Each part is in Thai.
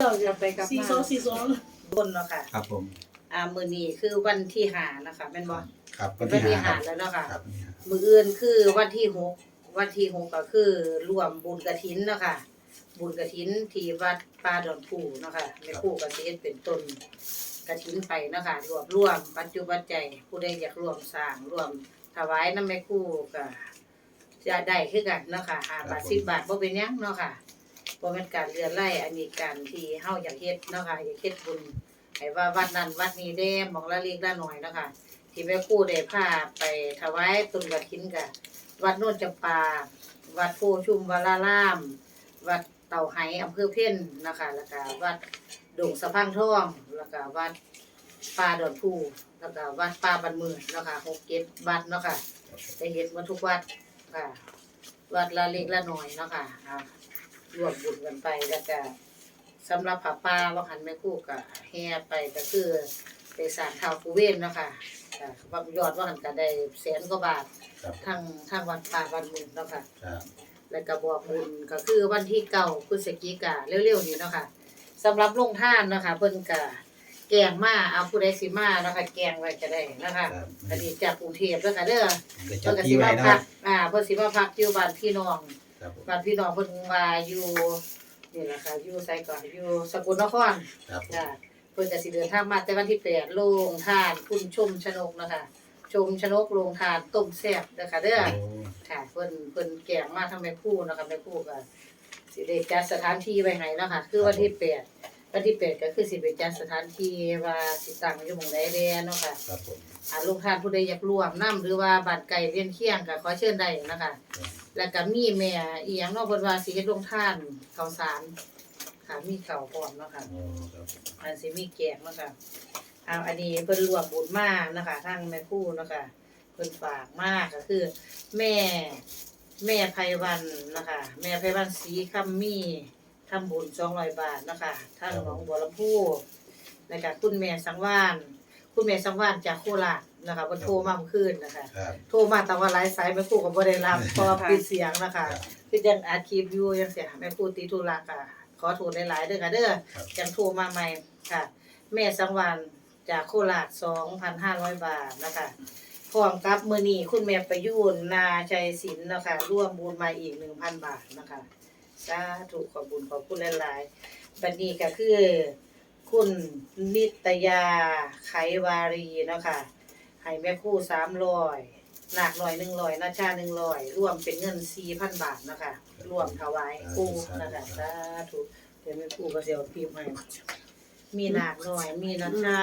เราจะไปกับสี่มาสองสี่สองบนเนาะค่ะครับผมอ่ามื้อนี้คือวันที่ห้านะคะแม่นบ่ครับวัวันนที่ที่ห้าห้าแล้วเนาะค่ะครับวันที่ห้ามื้ออื่นคือวันที่หกวันที่หกก็คือรวมบุญกฐินเนาะค่ะบุญกฐินที่วัดป่าดอนผู้เนาะค่ะแม่ครูก็สิเฮ็ดเป็นต้นกฐินไปเนาะค่ะรวบรวมปัจจุบันใจยผู้ใดอยากร่วมสร้างร่วมถวายนำแม่ครูก็จะได้คือกันเนาะค่ะ5บาท10บาทบ่เป็นหยังเนาะค่ะ บ่แม่นการเลือนไล่อันนี้การที่เฮาอยากเฮ็ดเนาะค่ะอยากเฮ็ดบุญให้ว่าวัดนั้นวัดนี้แด้มองละเล็กละน้อยเนาะค่ะที่แม่ครูได้พาไปถวายต้นกฐินกับวัดโน่นจำปา วัดโพชุมวราราม วัดเต่าไหอำเภอเพ่นนะคะแล้วก็วัดดงสะพังท่องแล้วก็วัดป่าดอนผู้แล้วก็วัดป่าบันมือเนาะคะหกเจ็ดวัดเนาะค่ะได้เห็นมาทุกวัดค่ะ วัดละเล็กละน้อยเนาะค่ะ รวมบุญกันไปแล้วก็สำหรับผาป่าว่าหันแม่ครู่ก็แห่ไปก็คือไปสร้างท้าวกูเวนเนาะค่ะค่ะว่ายอดว่าหันก็ได้แสนกว่าบาทครับทางทางวันป่าวันหมุนเนาะค่ะ ครับแล้วก็บอกบุญก็คือวันที่เก้าพฤศจิกาเร็วๆนี้เนาะค่ะสำหรับลงท่านเนาะคะเพิ่นก็แกงมาเอาผู้ใดสิมาเนาะค่ะแกงไว้ก็ได้นะคะครับอันนี้จากกรุงเทพแล้วค่ะเด้อได้จัเพิ่ดนก็ที่สิไว้มานะคพัรักบอ่าเพิ่นสิมาพักอยู่บ้านพี่น้อง ครับผมบ้านพี่น้องเพิ่นว่าอยู่นี่แหละค่ะอยู่ไสก่อนอยู่สกลนครครับผม ค่ะเพิ่นก็สิเดินทางมาแต่วันที่แปดลงทานคุณชมชนกนะคะชมชนกลงทานต้มแซ่บเด้อค่ะเด้อโอ้ค่ะเพิ่นเพิ่นแกงมาทั้งแม่ครู่นะคะแม่ครู่ก็สิได้จัดสถานที่ไว้ให้เนาะค่ะคือวันที่แปดวันที่แปดก็คือสิไปจัดสถานที่ว่าสิตั้งอยู่หม่องใดแน่เนาะค่ะครับผม อ่าลงทานผู้ใดอยากร่วมนํหรือว่าบ้านไกลเรียนเคียงก็ขอเชิญได้นะคะ แล้วก็มีแม่อีหยังเนาะเพิ่นว่าสิเฮ็ดโรงทานข้าวสารค่ะมีข้าวพร้อมเนาะค่ะโอ้ครับผมอันสิมีแกงเนาะค่ะเอาอันนี้เพิ่นรวมบุญมานะคะทางแม่ครู่เนาะค่ะเพิ่นฝากมากก็คือ แม่ แม่ไพวันนะคะแม่ไพวันศรีคำมีทำบุญ200บาทนะคะทางหนองบัวลำพูแล้วก็คุณแม่สังวาน คุณแม่สังวานจากโคราช นะคะเพิ่นโทรมาเมื่อคืนนะคะ ครับ โทรมาแต่ว่าหลายสายแม่ครู่ก็บ่ได้รับเพราะว่าปิดเสียงนะคะครับคือยังอัดคลิปอยู่ยังเสียแม่พูดติดธุระค่ะขอโทษหลายๆเด้อค่ะเด้อครับจังโทรมาใหม่ค่ะ แม่สังวานจากโคราช2,500 บาทนะคะพร้อมกับมื้อนี้คุณแม่ประยูนนาชัยศิลป์นะคะร่วมบุญมาอีก 1,000 บาทนะคะสาธุขอบบุญขอบคุณหลายๆบัดนี้ก็คือ คุณนิตยาไขวารีเนาะค่ะ ให้แม่ครู่300หนักหน่อยหนึ่งร้อยนาชาหนึ่งร้อยรวมเป็นเงินสี่พันบาทนะคะรวมถวายปูนะคะสาธุเดี๋ยวแม่ปูก็เสียวพิมพ์ให้มีหนักหน่อยมีนาชา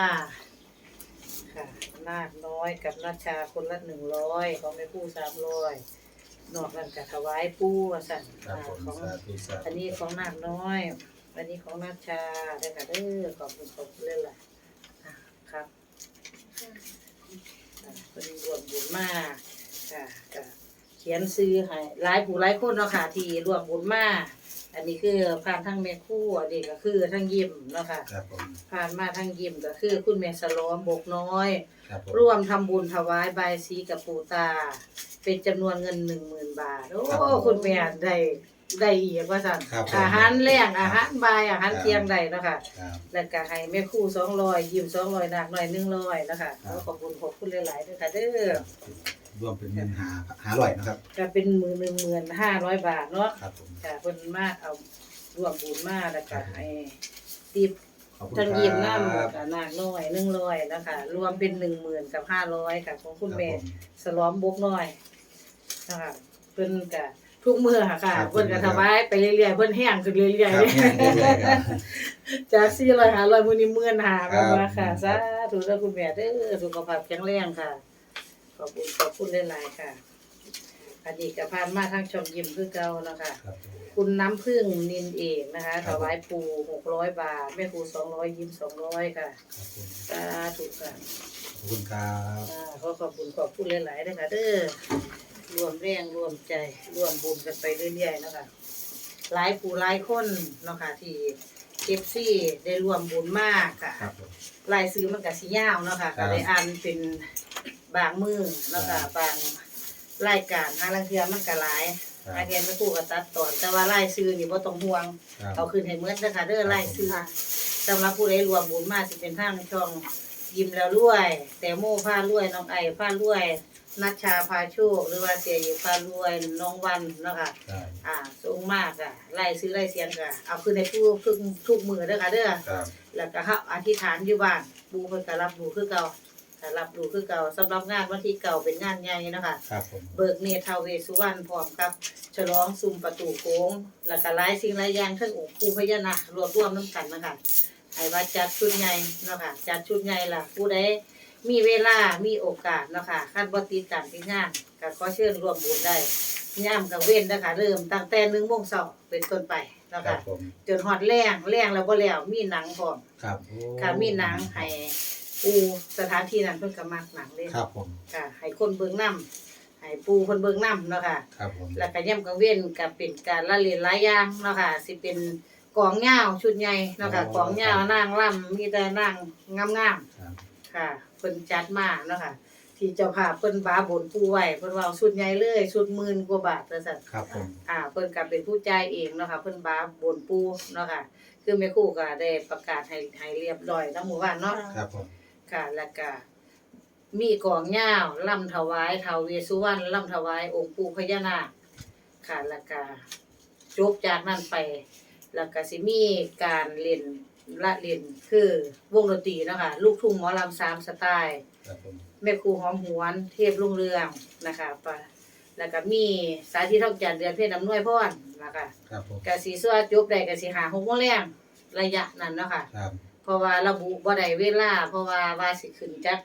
ค่ะนาคน้อยกับนาชาคนละหนึ่งร้อยของแม่ปูสามร้อยนอกนั้นก็ถวายปูว่าสั่นครับอ่าผมของสาธุสาธุอันนี้ของนาคน้อย อันนี้ของนาชาได้อค่ะเด้อขอบคุณขอบคุณเลยล่ะอะครับอ่า เป็นรวมบุญมากค่ะก็เขียนซื้อให้หลายผู้หลายคนเนาะค่ะ ที่รวมบุญมาอันนี้คือผ่านทั้งแม่ครู่อันนี้ก็คือทั้งยิ้มเนาะค่ะ ครับผมผ่านมาทั้งยิ้มก็คือคุณแม่สลอมบกน้อย ครับผม ร่วมทำบุญถวายบายสีกับปู่ตา เป็นจำนวนเงินหนึ่งหมื่นบาท โอ้คุณแม่ได้ ได้อีกว่าสั่นครับผมอาหารแรงอาหารบายอาหารเที่ยงได้เนาะค่ะ ครับ แล้วก็ให้แม่ครู่สองร้อยยิ้มสองร้อยนักหน่อยหนึ่งร้อยนะคะครับขอบคุณขอบคุณหลายๆด้วยค่ะเด้อรวมเป็นเงินหาหาร้อยนะครับ ก็เป็นหมื่นหนึ่งหมื่นห้าร้อยบาทเนาะครับผม ค่ะเพิ่นมาเอารวมบุญมาแล้วก็ให้ติบขอบคุณทั้งครับยิ้มน้ำกับนักน้อยหนึ่งร้อยนะคะรวมเป็นหนึ่งหมื่นกับห้าร้อยค่ะของคุณแม่ รับผสล้อมบกน้อยนะคะเพิ่นก็ ทุกมื้อค่ะค่ะครับ เพิ่นก็ถวายไปเรื่อยๆเพิ่นแห้งขึ้นเรื่อยครับๆแม่นเรื่อยๆครับจากสี่ร้อยหาร้อยมื้อนี้หมื่นหาครัแม่บนว่าค่ะสาธุเด้อคุณแม่เด้อสุขภาพแข็งแรงค่ะ ขอบคุณขอบคุณหลายๆค่ะอันนี้ก็ผ่านมาทางช่องยิ้มคือเก่านะคะครับผมคุณน้ำพึ่งนินเอกนะคะครัถบวายปูหกร้อยบาท แม่ครูสองร้อยยิ้มสองร้อยค่ะครับผมสาธุค่ะขอบคุณครับ อ่าขอขอบคุณขอบคุณหลายๆนะคะเด้อ รวมแรงรวมใจรวมบุญกันไปเรื่อยๆนะคะหลายผู้หลายคนเนาะค่ะที่เอฟซีได้รวมบุญมากค่ะครับผม ลายซื้อมันก็สิยาวเนาะค่ะครัก็บ ได้อ่านเป็นบางมือเนาะค่ะบางรายการหาลังเทือมันก็หลายคครับอาเห็นแม่ครู่ก็ตัดตอน แต่ว่ารายชื่อนี่บ่ต้องห่วง ครับเอาขึ้นให้เหมือนเด้อค่ะเด้อรายชื่อค่ะ สำหรับผู้ใดรวมบุญมาสิเป็นทางช่อง ยิ้มแล้วรวย แต่โมพารวยน้องไอพารวย นัชชาพาโชคหรือว่าเสียอยู่พารวยน้องวันเนาะค่ะครับอ่าสูงมากอะไล่ซื้อไล่เสียงก็เอาขึ้นในทุกทุกทุกมือเด้อค่ะเด้อครับแล้วก็เฮาอธิษฐานอยู่บ้านปูเพิ่นก็รับรู้คือเก่าก็รับรู้คือเก่าสำหรับงานวันที่เก่าเป็นงานใหญ่เนาะค่ะ ครับผมเบิกเนตรทาวเวสสุวรรณพร้อมกับ ฉลองซุ้มประตูโค้ง แล้วก็หลายสิ่งหลายอย่างทั้งองค์ปู่พญานาครวบรวมน้ำกันนะคะให้ว่าจัดชุดใหญ่เนาะค่ะจัดชุดใหญ่ล่ะผู้ใด มีเวลา มีโอกาสเนาะค่ะคันบ่ติดการที่งานก็ขอเชิญร่วมบุญได้ย่ามกับเว้นนะคะเริ่มตั้งแต่1:00นเป็นต้นไปเนาะครัค่ะบผมจนฮอดแรงแรงแล้วบ่แล้วมีหนังพร้อมครับโอ้ค่ะมีหนังให้ปูสถานที่นั้นเพิ่นก็มักหนังเด้ครับผมค่ะให้คนเบิ่งนํให้ปูเพิ่นเบิ่งนํเนาะค่ะ ครับผมแล้วก็ย่ำกลางเว้นก็เป็นการละเล่นหลายอย่างเนาะค่ะสิเป็นกองยาวชุดใหญ่เนาะค่ะกองยาวนางล่ำมีแต่นางงามครับๆ ค่ะเพิ่นจัดมาเนาะค่ะ ที่เจ้าภาพเพิ่นบาบนปูไว้เพิ่นว่าเอาชุดใหญ่เลยชุดหมื่นกว่าบาทว่าซั่นครับผม อ่าเพิ่นก็เป็นผู้จ่ายเองเนาะค่ะเพิ่นบาบนปูเนาะค่ะ คือแม่ครูก็ได้ประกาศให้ให้เรียบร้อยทั้งหมู่บ้านเนาะ ครับผม ค่ะแล้วก็มีกองยาวลำถวายท้าวเวสสุวรรณลำถวายองค์ปู่พญานาคค่ะแล้วก็จบจากนั้นไป แล้วก็สิมีการเล่น ละเล่นคือวงดนตรีเนาะคะลูกทุ่งหมอลำสามสไตล์ ครับผมแม่ครูหอมหวนเทพรุ่งเรืองนะคะปะแล้วก็มีสาธิตท่องจันทร์เดือนเพ็ญน้ำนวยพรนะคะครับผมก็สิสวดจบได้ก็สิหาหกโมงแรงระยะนั้นเนาะค่ะ ครับเพราะว่าระบุบ่ได้เวลา เพราะว่าว่าสิขึ้นจัก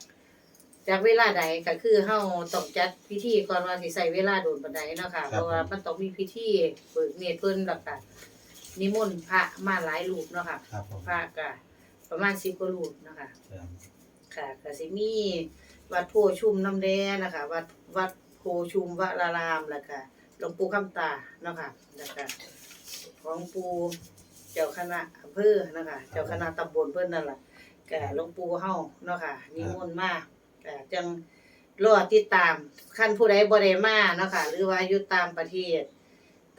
จักเวลาใดก็คือเฮาต้องจัดพิธีก่อนว่าสิใช้เวลาโดนปานใดเนาะค่ะเพราะว่ามันต้องมีพิธีเบิกเนตรเพิ่นแล้วก็ นิมนต์พระมาหลายรูปเนาะค่ะครับผมพระก็ประมาณ10กว่ารูปเนาะค่ะ ครับค่ะก็สิมีวัดโพชุมน้ำแดงนะคะ วัดวัดโพชุมวรารามแล้วก็หลวงปู่คำตาเนาะค่ะแล้วก็ของปู่เจ้าคณะอำเภอนะคะเจ้าคณะตำบลเพิ่นนั่นล่ะก็หลวงปู่เฮาเนาะค่ะนิมนต์มาก็จังรอติดตามคันผู้ใดบ่ได้มาเนาะค่ะหรือว่าอยู่ต่างประเทศ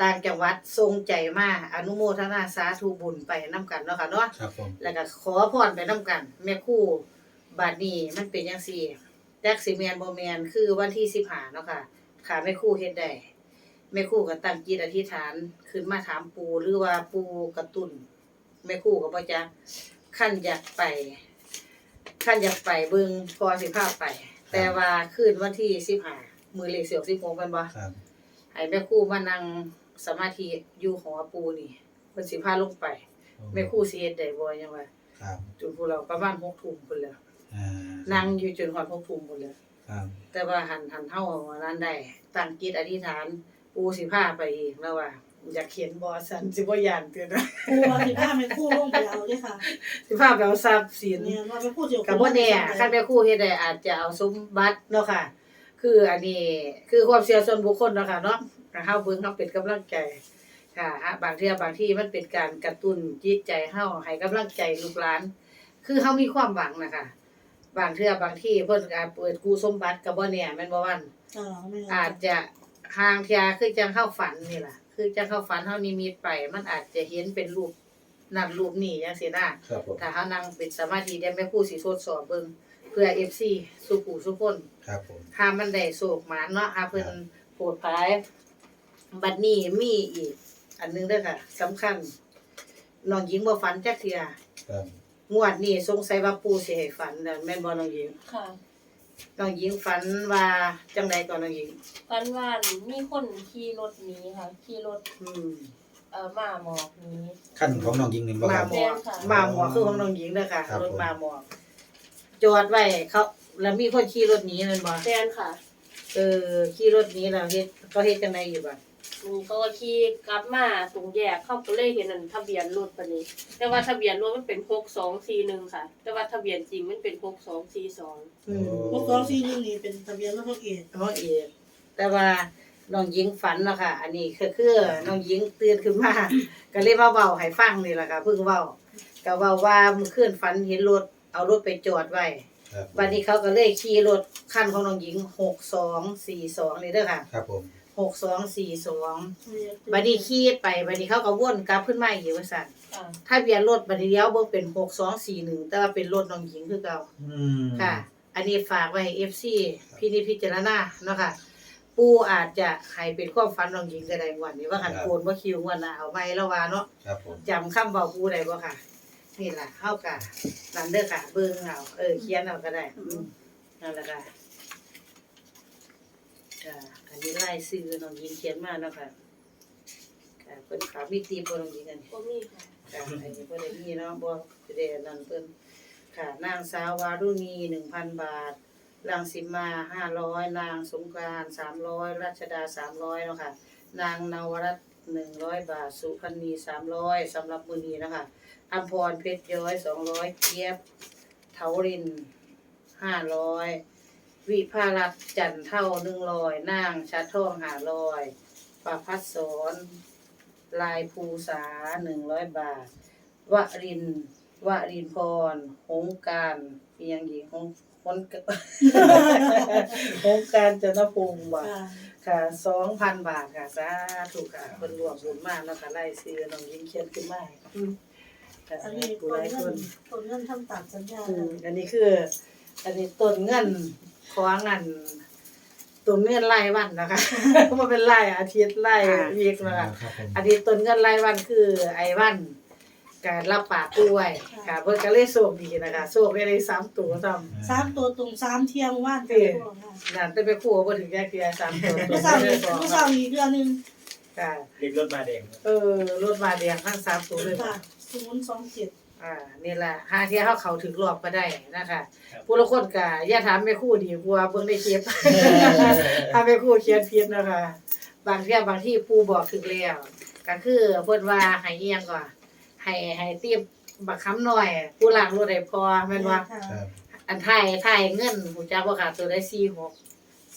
ต่างจังหวัดทรงใจมาอนุโมทนาสาธุบุญไปนํกันเนาะค่ะเนาะครับผมแล้วก็ขอพรไปนํกัน แม่ครู่บาดนี้มันเป็นจังซี่แจ็คสิแมนบ่แมนคือวันที่15เนาะค่ะค่ะแม่ครู่เฮ็ดได้แม่ครู่ก็ตั้งจิตอธิษฐานขึ้นมาถามปู่หรือว่าปู่กระตุ้นแม่ครู่ก็บ่จักคันอยากไปคันอยากไปเบิ่งพอสิพาไป แต่ว่าคืนวันที่15มื้อเลขเสียว16เป็นบ่ครับให้แม่ครู่มานั่ง สมาธิอยู่หอปู่นี่เพิ่นสิพาลงไปแม่ครู่สิเฮ็ดได้บ่ยังว่าครับจนพวกเราประมาณ6ทุ่มพุ่นแหล้วอ่านั่งอยู่จนฮอด6ทุ่มพุ่นแหล้วครับแต่ว่าหันหันเฮาอันนั้นได้ตั้งจิตอธิษฐานปู่สิพาไปอีกแล้วว่า อยากเขียนบ่ซั่นสิบ่ย่านเตือนนะครูว่าสิพาแม่ครูลงไปเอาเด้อค่ะสิพาไปเอาทรัพย์สิน เนี่ยว่าแม่ครูสิเอาก็บ่แน่คันแม่ครูเฮ็ดได้อาจจะเอาสมบัติเนาะค่ะ คืออันนี้คือความเชื่อส่วนบุคคลเนาะค่ะเนาะก็ เฮาเบิ่งเฮาเป็นกำลังใจค่ะฮะบางเทื่อบางที่มันเป็นการกระตุ้นจิตใจเฮาให้กำลังใจลูกหลาน คือเฮามีความหวังนะคะบางเทื่อบางที่เพิ่นก็เปิดกูสมบัติก็บ่แน่แม่นบ่วันอ่าไม่อาจจะทางเทียคือจังเข้าฝันนี่ล่ะ คือจังเข้าฝันเฮานิมิตไป มันอาจจะเห็นเป็นรูปนั่นรูปนี้จังซี่นะครับผมถ้าเฮานั่งเป็นสมาธิได้แม่ครูสิทดสอบเบิ่งเพื่อ FC สุกูสุคนครับผมถ้ามันได้โศกหมานเนาะอาเพิ่นโปรดภาย บัดนี้มีอีก อันหนึงเด้อค่ะสำคัญน้องหญิงบ่ฝันจักเที่ยครับงวดนี้สงสัยว่าปู่สิให้ฝันน่ะแม่นบ่น้องหญิงค่ะน้องหญิงฝันว่าจังใดก่อนน้องหญิงฟันว่ามีคนขี่รถหนี้ค่ะ ขี่รถอืมเอ่อมาหมอกหนี้ ขั้นของน้องยิงหนึ่งบ่มาครับ หมอกค่ะมาหมอกคือของน้องหญิงเด้อค่ะครับ รถผมมาหมอกจอดไว้เขาแล้วมีคนขี่รถหนีแม่นบ่แฟนค่ะ เออขี่รถหนีแล้วเฮ็ดเขาเฮ็ดจังไดอยู่บ่ อืมเขาก็ขี่กลับมาตรงแยกเข้าก็เลยเห็นอันทะเบียนรถปานนี้แต่ว่าทะเบียนรถมันเป็น6241ค่ะ แต่ว่าทะเบียนจริงมันเป็น6242อืมพวกสองสี่หนึ่งนี่เป็นทะเบียนรถพวกเอกน้องเอกแต่ว่าน้องหญิงฝันเนาะค่ะ อันนี้คือคือน้องหญิงตื่นขึ้นมาก็เลยมาเว้าให้ฟังนี่ล่ะค่ะเพิ่งเว้าก็เว้าว่าเมื่อคืนฝันเห็นรถเอารถไปจอดไว้ครับวันนี้เขาก็เลยขี่รถคันของน้องหญิง6242นี่เด้อค่ะ ครับผม หกสองสี่สองบัดนี้ขี่ไปบัดนี้เขาก็วนกลับขึ้นมาอีกว่าซั่นค่ะทะเบียนรถบัดนี้เดียวเบิ่งเป็นหกสองสี่หนึ่งแต่ว่าเป็นรถน้องหญิงคือเก่าอืมค่ะ อันนี้ฝากไว้ให้ FC พี่นิจพิจารณาเนาะค่ะ ปูอาจจะให้เป็นความฝันน้องหญิงก็ได้งวันนี้ว่าหันโกนว่าคิวงวันหน้าเอาไว้แล้วว่าเนาะครับผมจำคำเว้าปูได้บ่ค่ะ นี่ล่ะเฮากะนั่นเด้อค่ะ เบิ่งเอาเออเขียนเอาก็ได้อืมนั่นแหละค่ะ ค่ะอันนี้ลายชื่อน้องหญิงเขียนมาเนาะค่ะค่ะเพิ่นขาวมีตีบ่น้องหญิงอันนี้บ่มีค่ะค่ะอันนี้บ่ได้มีเนาะบ่สิได้อันนั่นเพิ่นค่ะนางสาววารุณี1,000บาทรังสิมา500นางสงกรานต์300รัชดา300เนาะค่ะ นางนวรัตน์100บาท สุพรรณี300สำหรับมื้อนี้เนาะคะอัมพรเพชรย้อย200เกียบเทาริน500 วิภารักษ์จันเท่า100นางชัดทอง500ประพัดสอนลายภูษา100บาท วรินทร์วรินพร หงการเพียงหญิงหงหงกหงการจันทพงศ์บ่ค่ะค่ะสองพันบาทค่ะสาธุค่ะคนรวมบุญมากแล้วก็ไล่ซื้อน้องยิ้มเขียนขึ้นมาให้ค่ะค่ะอันนี้ผู้ต้หนลายเงิคนนต้นเงินทำตามสัญญาอืมอันนี้คือ อันนี้ต้นเงิน ของอันต้นเงินรายวันนะคะ มันเป็นรายอาทิตย์รายวีคนะคะครับผมอันนี้ต้นเงินรายวันคือไอ้วันการรับปากกล้วยค่ะเพิ่นก็เลยโชคดีนะคะโชคได้ได้สามตัวซ้ำสามตัวตรงสามเที่ยงว่านกันทั่วค่ะนั่นแต่ไปคู่บ่ถึงแค่เพียสามตัวเมื่อเช้านี้เมื่อเช้านี้เดือนหนึงค่ะเล็กรถมาแดง เออรถมาแดงทั้งสามตัวเลยค่ะ ค่ะศูนย์สองเจ็ด อ่านี่แหละหาเที่ยเขาเขาถึงรอบก็ได้นะคะผู้ละคนก็อย่าถามแม่ครู่ดีกว่าเบิ่งในคลิป ถ้าแม่ครู่เขียนผิดนะคะ บางเที่ยบางที่ปู่บอกถึงแล้วก็คือเพิ่นว่าให้เอียงก่อนให้ให้เตรียมบักคำหน่อยผู้ล้างรถให้พอแม่นว่าค่ะครับอันไทยไทยเงินผู้จ้าบ่ขาดตัวได้46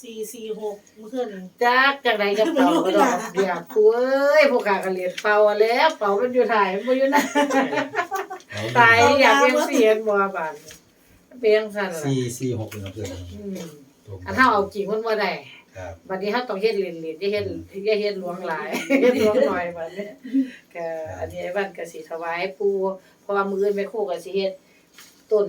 สี่สี่หกเมื่อคืนนี้ จักจังไดจะเป่าก็ดอกเดียวกูเอ้ยพวกกาก็เรียนเป่าแล้ว เป่ามันอยู่ถ่ายมันบ่อยู่นะ ตายอยากเป็นเสียนบ่บานเปียงซั่นล่ะสี่สี่หกเป็นเพื่อนครับอืมตรงอันเฮาเอาจริงมันบ่ได้ครับบัดนี้เฮาต้องเฮ็ดเล่นๆอย่าเฮ็ดอย่าเฮ็ดหลวงหลาย เฮ็ดหลวงหน่อยบัดนี้ก็อันนี้ไอ้บ้านก็สิถวายปู่เพราะว่ามื้ออื่นแม่ครูก็สิเฮ็ดต้น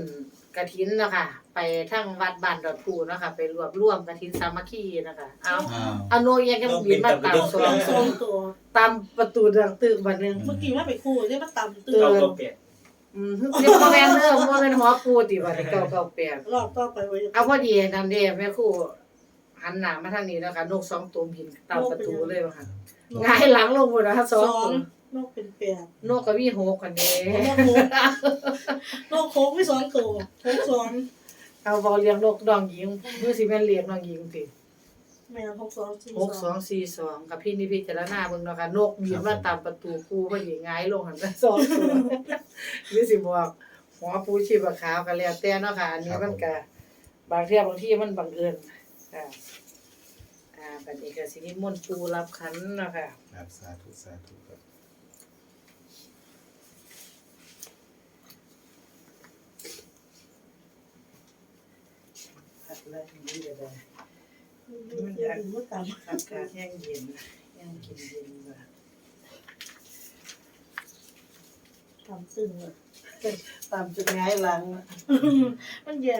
กฐินเนาะค่ะ ไปทางวัดบ้านดอนพูเนาะค่ะ ไปรวบรวมกฐินสามัคคีนะคะเอาอ้าวเอาโนยังจะบินมาตามสสอองงสองตัวตามประตูดังตึกบัดนึง เมื่อกี้ว่าไปคู่ได้มาต่ำตื่เรานก็เปลี่ยน อืมเรียกว่าแม่นเด้อบ่แม่นหัวปูติบัดนี้เก่าๆแปลกรอบต่อไปไว้เอาพอดีนั่นเด้แม่ครูหันหน้ามาทางนี้แล้วค่ะนกสองตัวบินตามประตูเลยว่าค่ะหงายหลังลงหมดนะสสอองงตัวนกเป็นแปดนกก็มีหกกันเด้นกโคกนกโคกไม่สองตัวโคกสองเอาบ่เลี้ยงนกดองหญิงมือสิแม่นเลี้ยงน้องหญิงติ แม่หกสองสี่หกสองสี่สองกับพี่นิพิจารณาเบิ่งเนาะค่ะนกบินมาตามประตูกูพอดีหงายลงหันไปสองตัวหรือสิบอกหัวปูชีพขาวก็แล้วแต่เนาะค่ะอันนี้มันก็บางเที่ยบางที่มันบังเอิญค่ะอ่าบัดนี้ก็สินิมนต์ปูรับขันเนาะค่ะ ครับสาธุสาธุครับผัดเลยอย่างนี้ก็ได้ มันอยากมันต่ำอากาศแห้งเย็นยังกินเย็นว่ะต่ำตึงเลยตามจุดหงายหลัง มันแย่